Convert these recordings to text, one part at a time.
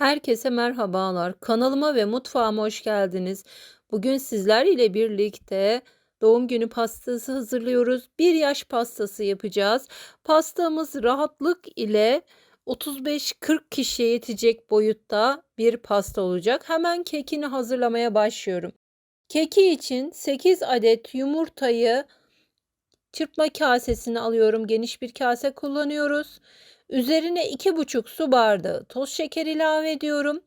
Herkese merhabalar. Kanalıma ve mutfağıma hoş geldiniz. Bugün sizler ile birlikte doğum günü pastası hazırlıyoruz. Bir yaş pastası yapacağız. Pastamız rahatlık ile 35-40 kişiye yetecek boyutta bir pasta olacak. Hemen kekini hazırlamaya başlıyorum. Keki için 8 adet yumurtayı çırpma kasesine alıyorum. Geniş bir kase kullanıyoruz. Üzerine 2,5 su bardağı toz şeker ilave ediyorum.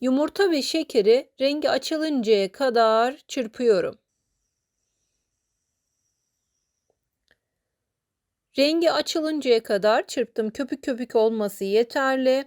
Yumurta ve şekeri rengi açılıncaya kadar çırpıyorum. Rengi açılıncaya kadar çırptım. Köpük köpük olması yeterli.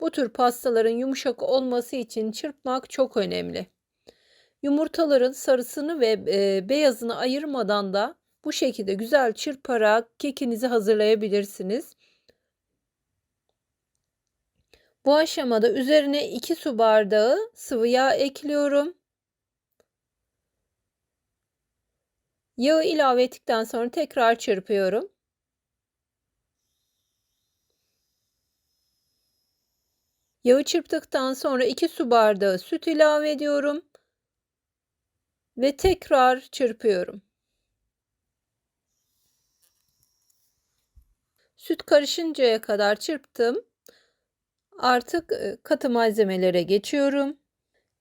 Bu tür pastaların yumuşak olması için çırpmak çok önemli. Yumurtaların sarısını ve e, beyazını ayırmadan da bu şekilde güzel çırparak kekinizi hazırlayabilirsiniz. Bu aşamada üzerine 2 su bardağı sıvı yağ ekliyorum. Yağı ilave ettikten sonra tekrar çırpıyorum. Yağı çırptıktan sonra 2 su bardağı süt ilave ediyorum ve tekrar çırpıyorum. Süt karışıncaya kadar çırptım. Artık katı malzemelere geçiyorum.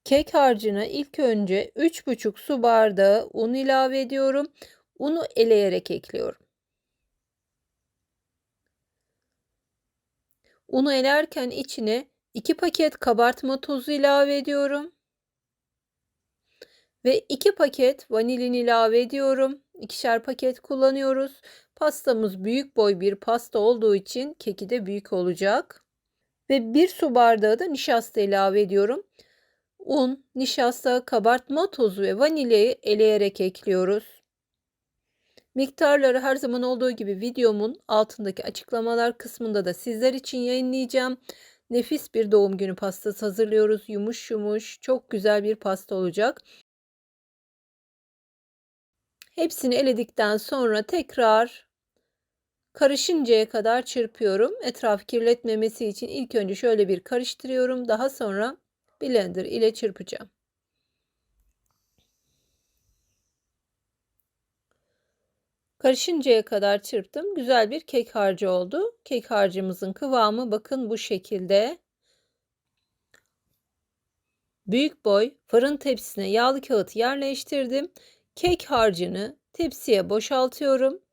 Kek harcına ilk önce 3,5 su bardağı un ilave ediyorum. Unu eleyerek ekliyorum. Unu elerken içine 2 paket kabartma tozu ilave ediyorum. Ve 2 paket vanilin ilave ediyorum. İkişer paket kullanıyoruz. Pastamız büyük boy bir pasta olduğu için keki de büyük olacak. Ve 1 su bardağı da nişasta ilave ediyorum. Un, nişasta, kabartma tozu ve vanilyayı eleyerek ekliyoruz. Miktarları her zaman olduğu gibi videomun altındaki açıklamalar kısmında da sizler için yayınlayacağım. Nefis bir doğum günü pastası hazırlıyoruz. Yumuş yumuş, çok güzel bir pasta olacak. Hepsini eledikten sonra tekrar Karışıncaya kadar çırpıyorum. Etraf kirletmemesi için ilk önce şöyle bir karıştırıyorum. Daha sonra blender ile çırpacağım. Karışıncaya kadar çırptım. Güzel bir kek harcı oldu. Kek harcımızın kıvamı bakın bu şekilde. Büyük boy fırın tepsisine yağlı kağıt yerleştirdim. Kek harcını tepsiye boşaltıyorum.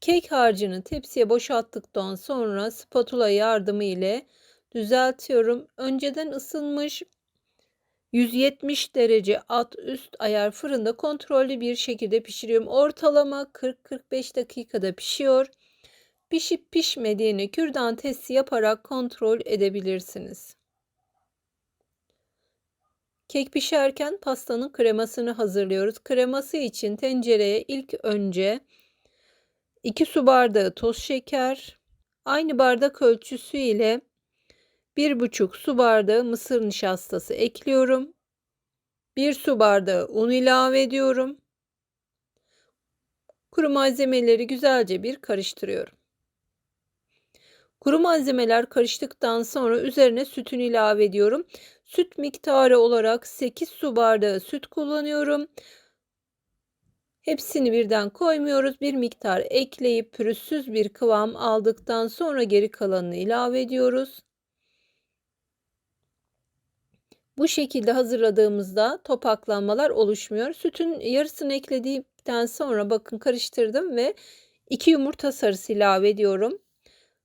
Kek harcını tepsiye boşalttıktan sonra spatula yardımı ile düzeltiyorum. Önceden ısınmış 170 derece alt üst ayar fırında kontrollü bir şekilde pişiriyorum. Ortalama 40-45 dakikada pişiyor. Pişip pişmediğini kürdan testi yaparak kontrol edebilirsiniz. Kek pişerken pastanın kremasını hazırlıyoruz. Kreması için tencereye ilk önce 2 su bardağı toz şeker, aynı bardak ölçüsü ile 1,5 su bardağı mısır nişastası ekliyorum. 1 su bardağı un ilave ediyorum. Kuru malzemeleri güzelce bir karıştırıyorum. Kuru malzemeler karıştıktan sonra üzerine sütünü ilave ediyorum. Süt miktarı olarak 8 su bardağı süt kullanıyorum. Hepsini birden koymuyoruz. Bir miktar ekleyip pürüzsüz bir kıvam aldıktan sonra geri kalanını ilave ediyoruz. Bu şekilde hazırladığımızda topaklanmalar oluşmuyor. Sütün yarısını ekledikten sonra bakın karıştırdım ve 2 yumurta sarısı ilave ediyorum.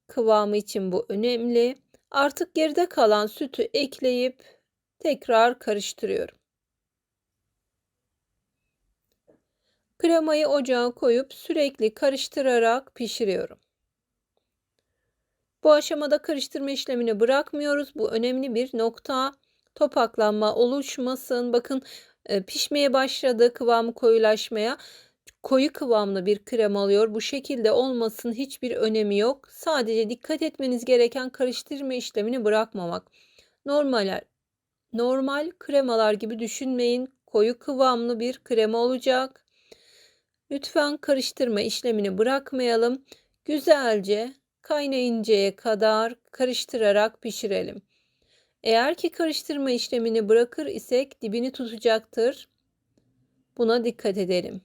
Kıvamı için bu önemli. Artık geride kalan sütü ekleyip tekrar karıştırıyorum. Kremayı ocağa koyup sürekli karıştırarak pişiriyorum. Bu aşamada karıştırma işlemini bırakmıyoruz. Bu önemli bir nokta. Topaklanma oluşmasın. Bakın e, pişmeye başladı kıvamı koyulaşmaya. Koyu kıvamlı bir krem alıyor. Bu şekilde olmasın hiçbir önemi yok. Sadece dikkat etmeniz gereken karıştırma işlemini bırakmamak. Normal normal kremalar gibi düşünmeyin. Koyu kıvamlı bir krema olacak. Lütfen karıştırma işlemini bırakmayalım. Güzelce kaynayıncaya kadar karıştırarak pişirelim. Eğer ki karıştırma işlemini bırakır isek dibini tutacaktır. Buna dikkat edelim.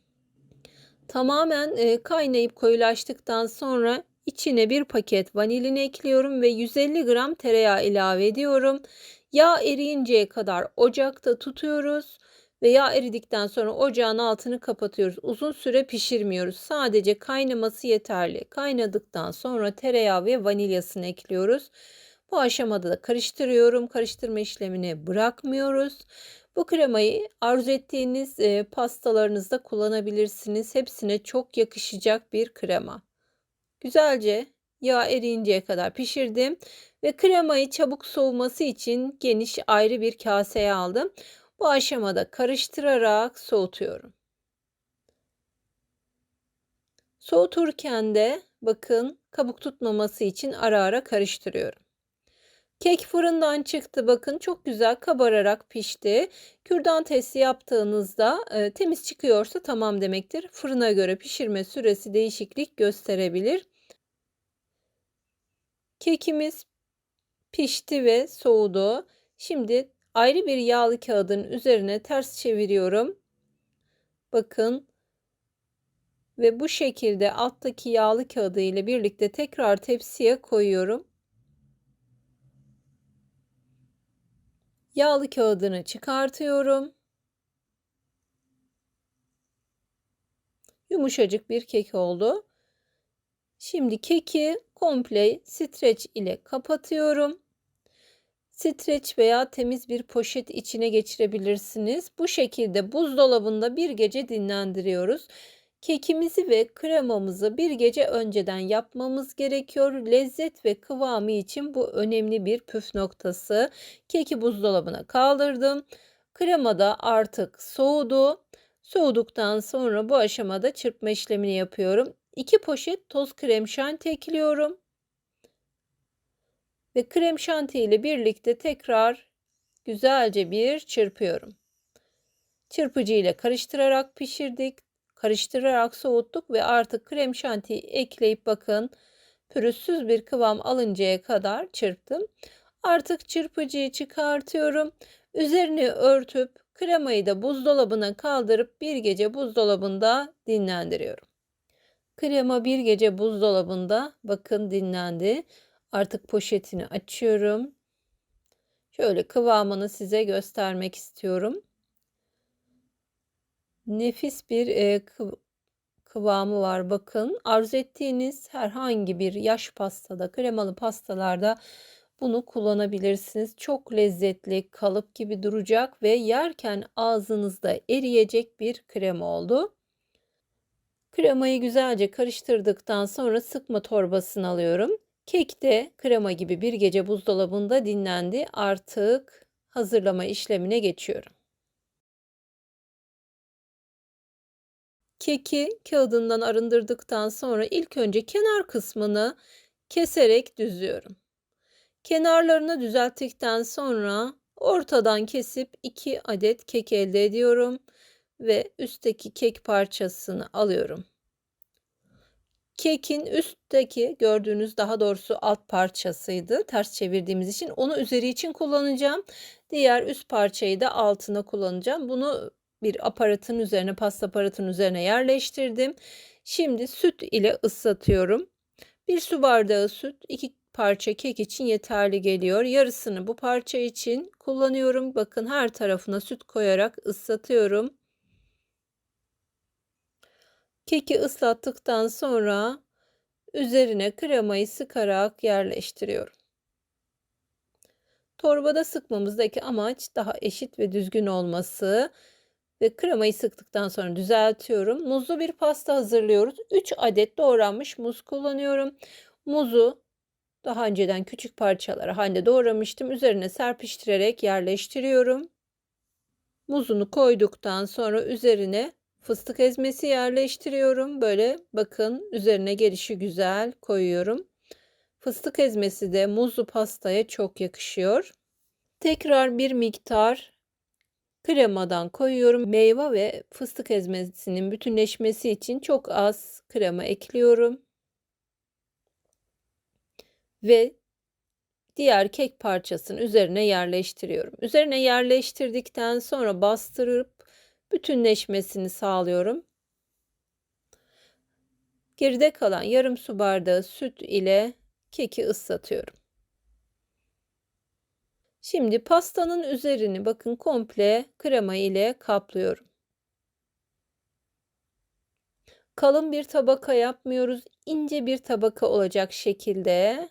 Tamamen e, kaynayıp koyulaştıktan sonra içine bir paket vanilini ekliyorum ve 150 gram tereyağı ilave ediyorum. Yağ eriyinceye kadar ocakta tutuyoruz ve yağ eridikten sonra ocağın altını kapatıyoruz. Uzun süre pişirmiyoruz. Sadece kaynaması yeterli. Kaynadıktan sonra tereyağı ve vanilyasını ekliyoruz. Bu aşamada da karıştırıyorum. Karıştırma işlemini bırakmıyoruz. Bu kremayı arzu ettiğiniz e, pastalarınızda kullanabilirsiniz. Hepsine çok yakışacak bir krema. Güzelce yağ eriyinceye kadar pişirdim ve kremayı çabuk soğuması için geniş ayrı bir kaseye aldım. Bu aşamada karıştırarak soğutuyorum. Soğuturken de bakın kabuk tutmaması için ara ara karıştırıyorum. Kek fırından çıktı bakın çok güzel kabararak pişti. Kürdan testi yaptığınızda e, temiz çıkıyorsa tamam demektir. Fırına göre pişirme süresi değişiklik gösterebilir. Kekimiz pişti ve soğudu. Şimdi ayrı bir yağlı kağıdın üzerine ters çeviriyorum. Bakın ve bu şekilde alttaki yağlı kağıdı ile birlikte tekrar tepsiye koyuyorum. Yağlı kağıdını çıkartıyorum. Yumuşacık bir kek oldu. Şimdi keki komple streç ile kapatıyorum. Streç veya temiz bir poşet içine geçirebilirsiniz. Bu şekilde buzdolabında bir gece dinlendiriyoruz. Kekimizi ve kremamızı bir gece önceden yapmamız gerekiyor. Lezzet ve kıvamı için bu önemli bir püf noktası. Keki buzdolabına kaldırdım. Krema da artık soğudu. Soğuduktan sonra bu aşamada çırpma işlemini yapıyorum. 2 poşet toz krem şanti ekliyorum. Ve krem şanti ile birlikte tekrar güzelce bir çırpıyorum. Çırpıcı ile karıştırarak pişirdik karıştırarak soğuttuk ve artık krem şantiyi ekleyip bakın pürüzsüz bir kıvam alıncaya kadar çırptım. Artık çırpıcıyı çıkartıyorum. Üzerini örtüp kremayı da buzdolabına kaldırıp bir gece buzdolabında dinlendiriyorum. Krema bir gece buzdolabında bakın dinlendi. Artık poşetini açıyorum. Şöyle kıvamını size göstermek istiyorum nefis bir e, kıv kıvamı var. Bakın arzu ettiğiniz herhangi bir yaş pastada, kremalı pastalarda bunu kullanabilirsiniz. Çok lezzetli, kalıp gibi duracak ve yerken ağzınızda eriyecek bir krema oldu. Kremayı güzelce karıştırdıktan sonra sıkma torbasını alıyorum. Kek de krema gibi bir gece buzdolabında dinlendi. Artık hazırlama işlemine geçiyorum. Keki kağıdından arındırdıktan sonra ilk önce kenar kısmını keserek düzüyorum. Kenarlarını düzelttikten sonra ortadan kesip 2 adet kek elde ediyorum ve üstteki kek parçasını alıyorum. Kekin üstteki gördüğünüz daha doğrusu alt parçasıydı. Ters çevirdiğimiz için onu üzeri için kullanacağım. Diğer üst parçayı da altına kullanacağım. Bunu bir aparatın üzerine, pasta aparatın üzerine yerleştirdim. Şimdi süt ile ıslatıyorum. Bir su bardağı süt, iki parça kek için yeterli geliyor. Yarısını bu parça için kullanıyorum. Bakın her tarafına süt koyarak ıslatıyorum. Keki ıslattıktan sonra üzerine kremayı sıkarak yerleştiriyorum. Torbada sıkmamızdaki amaç daha eşit ve düzgün olması ve kremayı sıktıktan sonra düzeltiyorum. Muzlu bir pasta hazırlıyoruz. 3 adet doğranmış muz kullanıyorum. Muzu daha önceden küçük parçalara halinde doğramıştım. Üzerine serpiştirerek yerleştiriyorum. Muzunu koyduktan sonra üzerine fıstık ezmesi yerleştiriyorum. Böyle bakın üzerine gelişi güzel koyuyorum. Fıstık ezmesi de muzlu pastaya çok yakışıyor. Tekrar bir miktar kremadan koyuyorum. Meyve ve fıstık ezmesinin bütünleşmesi için çok az krema ekliyorum. ve diğer kek parçasını üzerine yerleştiriyorum. Üzerine yerleştirdikten sonra bastırıp bütünleşmesini sağlıyorum. Geride kalan yarım su bardağı süt ile keki ıslatıyorum. Şimdi pastanın üzerini bakın komple krema ile kaplıyorum. Kalın bir tabaka yapmıyoruz. İnce bir tabaka olacak şekilde.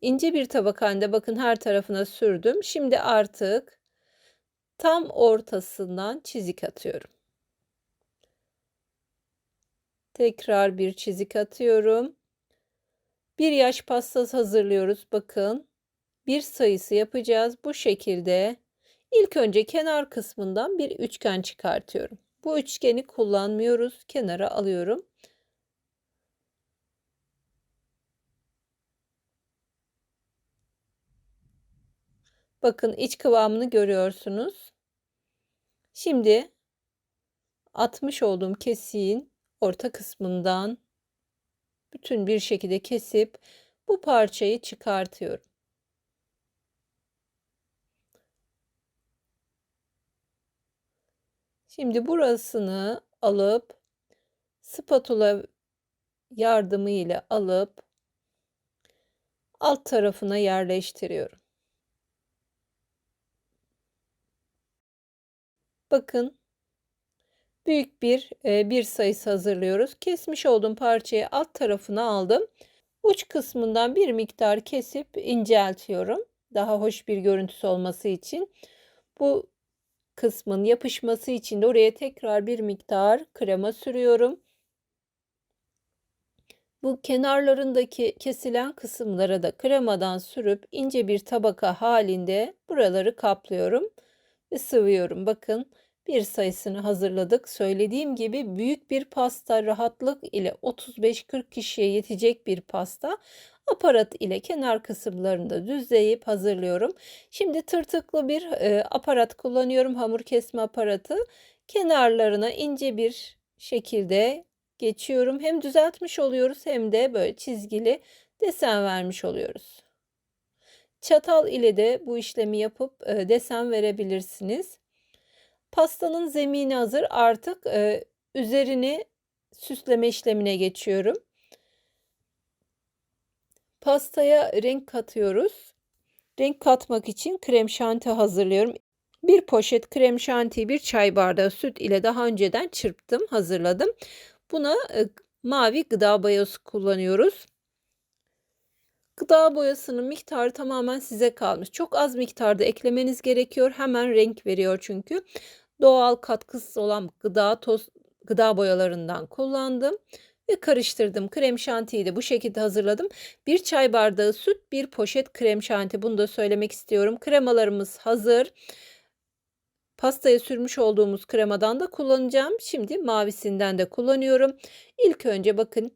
İnce bir tabaka halinde bakın her tarafına sürdüm. Şimdi artık tam ortasından çizik atıyorum. Tekrar bir çizik atıyorum. Bir yaş pastası hazırlıyoruz. Bakın bir sayısı yapacağız. Bu şekilde ilk önce kenar kısmından bir üçgen çıkartıyorum. Bu üçgeni kullanmıyoruz. Kenara alıyorum. Bakın iç kıvamını görüyorsunuz. Şimdi atmış olduğum kesiğin orta kısmından bütün bir şekilde kesip bu parçayı çıkartıyorum. Şimdi burasını alıp spatula yardımı ile alıp alt tarafına yerleştiriyorum. Bakın büyük bir e, bir sayısı hazırlıyoruz. Kesmiş olduğum parçayı alt tarafına aldım. Uç kısmından bir miktar kesip inceltiyorum. Daha hoş bir görüntüsü olması için. Bu kısmın yapışması için de oraya tekrar bir miktar krema sürüyorum. Bu kenarlarındaki kesilen kısımlara da kremadan sürüp ince bir tabaka halinde buraları kaplıyorum ve sıvıyorum. Bakın bir sayısını hazırladık. Söylediğim gibi büyük bir pasta rahatlık ile 35-40 kişiye yetecek bir pasta. Aparat ile kenar kısımlarını da düzleyip hazırlıyorum. Şimdi tırtıklı bir e, aparat kullanıyorum. Hamur kesme aparatı. Kenarlarına ince bir şekilde geçiyorum. Hem düzeltmiş oluyoruz hem de böyle çizgili desen vermiş oluyoruz. Çatal ile de bu işlemi yapıp e, desen verebilirsiniz. Pastanın zemini hazır. Artık e, üzerini süsleme işlemine geçiyorum. Pastaya renk katıyoruz. Renk katmak için krem şanti hazırlıyorum. Bir poşet krem şantiyi bir çay bardağı süt ile daha önceden çırptım, hazırladım. Buna e, mavi gıda boyası kullanıyoruz. Gıda boyasının miktarı tamamen size kalmış. Çok az miktarda eklemeniz gerekiyor. Hemen renk veriyor çünkü. Doğal katkısı olan gıda toz gıda boyalarından kullandım ve karıştırdım. Krem şantiyi de bu şekilde hazırladım. Bir çay bardağı süt, bir poşet krem şanti. Bunu da söylemek istiyorum. Kremalarımız hazır. Pastaya sürmüş olduğumuz kremadan da kullanacağım. Şimdi mavisinden de kullanıyorum. İlk önce bakın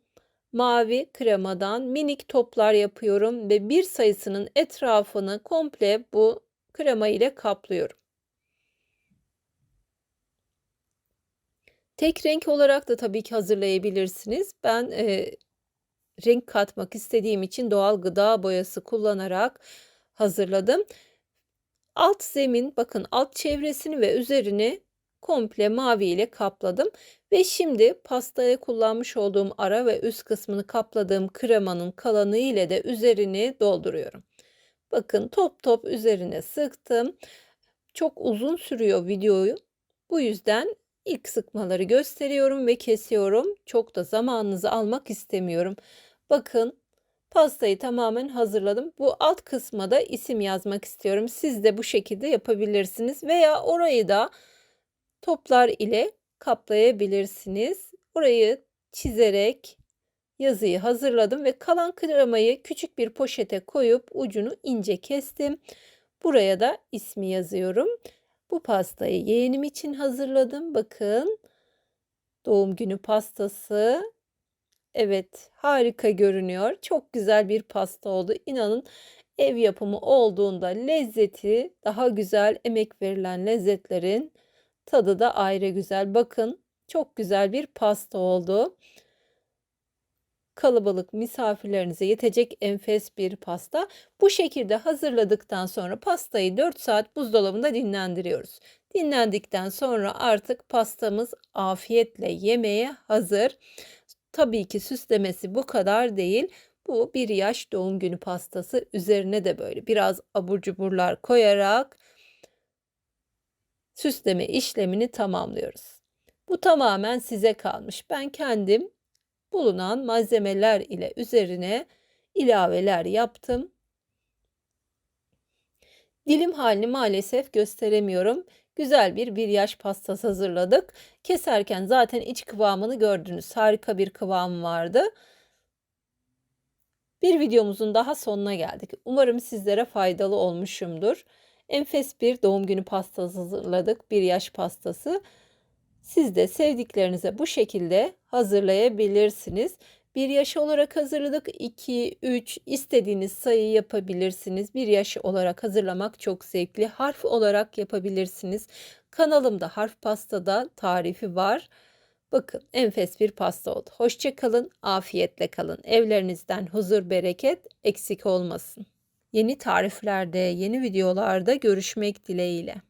mavi kremadan minik toplar yapıyorum ve bir sayısının etrafını komple bu krema ile kaplıyorum. Tek renk olarak da tabii ki hazırlayabilirsiniz. Ben e, renk katmak istediğim için doğal gıda boyası kullanarak hazırladım. Alt zemin bakın alt çevresini ve üzerini komple mavi ile kapladım. Ve şimdi pastaya kullanmış olduğum ara ve üst kısmını kapladığım kremanın kalanı ile de üzerini dolduruyorum. Bakın top top üzerine sıktım. Çok uzun sürüyor videoyu. Bu yüzden İlk sıkmaları gösteriyorum ve kesiyorum. Çok da zamanınızı almak istemiyorum. Bakın pastayı tamamen hazırladım. Bu alt kısma da isim yazmak istiyorum. Siz de bu şekilde yapabilirsiniz veya orayı da toplar ile kaplayabilirsiniz. Orayı çizerek yazıyı hazırladım ve kalan kremayı küçük bir poşete koyup ucunu ince kestim. Buraya da ismi yazıyorum. Bu pastayı yeğenim için hazırladım. Bakın. Doğum günü pastası. Evet, harika görünüyor. Çok güzel bir pasta oldu. İnanın ev yapımı olduğunda lezzeti daha güzel, emek verilen lezzetlerin tadı da ayrı güzel. Bakın, çok güzel bir pasta oldu. Kalabalık misafirlerinize yetecek enfes bir pasta. Bu şekilde hazırladıktan sonra pastayı 4 saat buzdolabında dinlendiriyoruz. Dinlendikten sonra artık pastamız afiyetle yemeye hazır. Tabii ki süslemesi bu kadar değil. Bu bir yaş doğum günü pastası. Üzerine de böyle biraz abur cuburlar koyarak süsleme işlemini tamamlıyoruz. Bu tamamen size kalmış. Ben kendim bulunan malzemeler ile üzerine ilaveler yaptım. Dilim halini maalesef gösteremiyorum. Güzel bir bir yaş pastası hazırladık. Keserken zaten iç kıvamını gördünüz. Harika bir kıvam vardı. Bir videomuzun daha sonuna geldik. Umarım sizlere faydalı olmuşumdur. Enfes bir doğum günü pastası hazırladık. Bir yaş pastası. Siz de sevdiklerinize bu şekilde hazırlayabilirsiniz. Bir yaş olarak hazırladık. 2, 3 istediğiniz sayı yapabilirsiniz. Bir yaş olarak hazırlamak çok zevkli. Harf olarak yapabilirsiniz. Kanalımda harf pastada tarifi var. Bakın enfes bir pasta oldu. Hoşça kalın, afiyetle kalın. Evlerinizden huzur, bereket eksik olmasın. Yeni tariflerde, yeni videolarda görüşmek dileğiyle.